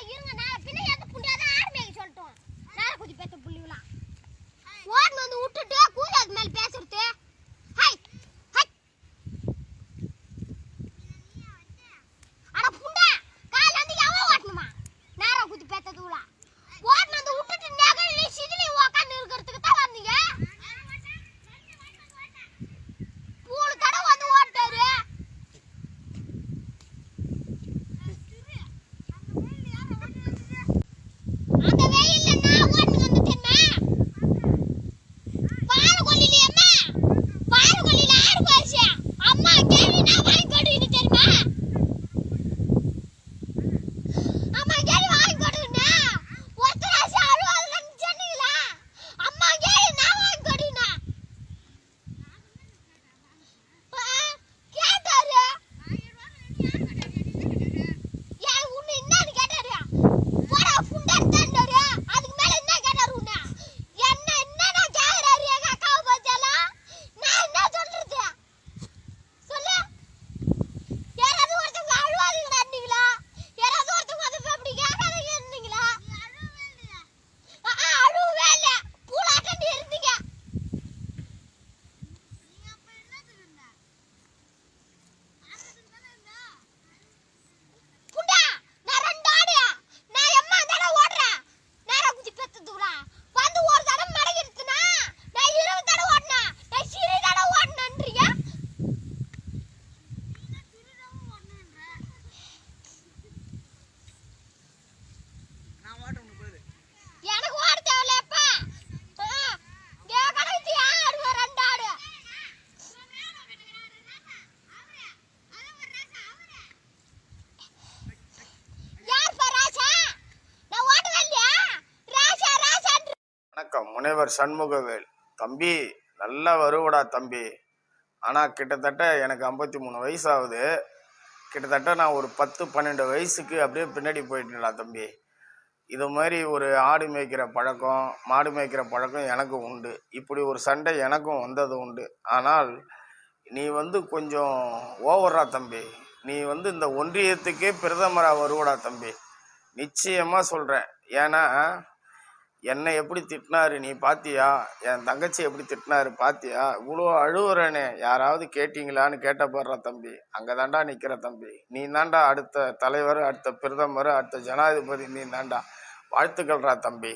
இருங்க நான் பின்ன எந்த புண்டியாத ஆர்மியை சொல்லட்டும். நேர குதி புள்ளி புள்ளிவலாம் ஓட்டு வந்து விட்டுட்டு எனக்கு ஓட தேவையில்லப்பா ஆடு ரெண்டு ஆடு? வணக்கம் முனைவர் சண்முகவேல். தம்பி நல்லா வருவடா தம்பி. ஆனால் கிட்டத்தட்ட எனக்கு ஐம்பத்தி மூணு வயசு ஆகுது. கிட்டத்தட்ட நான் ஒரு பத்து பன்னெண்டு வயசுக்கு அப்படியே பின்னாடி போயிட்டேன்டா தம்பி. இது மாதிரி ஒரு ஆடு மேய்க்கிற பழக்கம் மாடு மேய்க்கிற பழக்கம் எனக்கு உண்டு. இப்படி ஒரு சண்டை எனக்கும் வந்தது உண்டு. ஆனால் நீ வந்து கொஞ்சம் ஓவரா தம்பி. நீ வந்து இந்த ஒன்றியத்துக்கே பிரதமராக வருவடா தம்பி. நிச்சயமாக சொல்கிறேன் ஏன்னா என்னை எப்படி திட்டினாரு நீ பாத்தியா? என் தங்கச்சி எப்படி திட்டினாரு பாத்தியா? இவ்வளோ அழுவுறனே. யாராவது கேட்டிங்களான்னு கேட்ட போடுற தம்பி. அங்கே தாண்டா நிற்கிற தம்பி. நீ தாண்டா அடுத்த தலைவர் அடுத்த பிரதமர் அடுத்த ஜனாதிபதி நீ தாண்டா வாழ்த்துக்கள்ரா தம்பி.